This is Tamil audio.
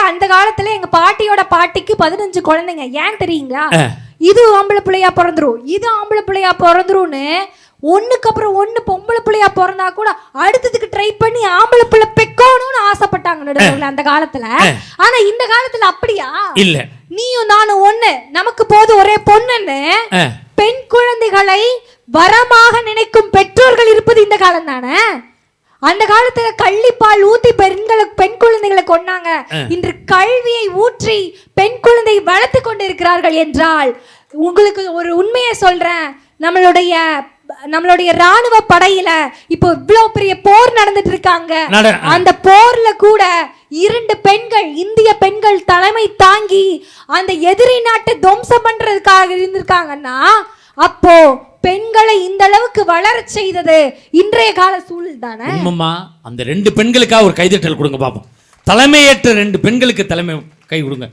அந்த காலத்துல எங்க பாட்டியோட பாட்டிக்கு பதினஞ்சு குழந்தைங்க? ஏன் தெரியுங்களா. இது ஆம்பளை பிள்ளையா பிறந்துரும். இது ஆம்பளை பிள்ளையா பிறந்துரும்னு ஒண்ணுக்கு அப்புறம் ஒண்ணு பொம்பளை பிள்ளையா பிறந்தா கூட அடுத்ததுக்கு ட்ரை பண்ணி ஆம்பளை பிள்ளை பெக்கணும்னு ஆசைப்பட்டாங்க நடுவர்களே அந்த காலத்துல. ஆனா இந்த காலத்துல அப்படியா? இல்ல. நீயும் நானும் ஒண்ணு. நமக்கு போது ஒரே பொண்ணுன்னு. பெண் குழந்தைகளை வரமாக நினைக்கும் பெற்றோர்கள் இருப்பது இந்த காலம் தானே அந்த காலத்துல கள்ளிப்பால் ஊத்தி பெண்களுக்கு பெண் குழந்தைகளை கொன்னாங்க. இன்று கல்வியை ஊற்றி பெண் குழந்தை வளர்த்து கொண்டிருக்கிறார்கள் என்றால் உங்களுக்கு ஒரு உண்மையை சொல்றேன். நம்மளுடைய நம்மளுடைய ராணுவ படையில இப்போ இவ்வளவு பெரிய போர் நடந்துட்டு இருக்காங்க. அந்த போர்ல கூட இரண்டு பெண்கள் இந்திய பெண்கள் தலைமை தாங்கி அந்த எதிரி நாட்டை துவம்சம் பண்றதுக்காக இருந்திருக்காங்கன்னா அப்போ பெண்களை அளவுக்கு வளரச் செய்தது இன்றைய கால சூழல் தானே? உண்மைமா அந்த ரெண்டு பெண்களுக்காக ஒரு கைதட்டல் கொடுங்க பாப்போம். தலைமையேற்ற ரெண்டு பெண்களுக்கு தலைமை கை கொடுங்க.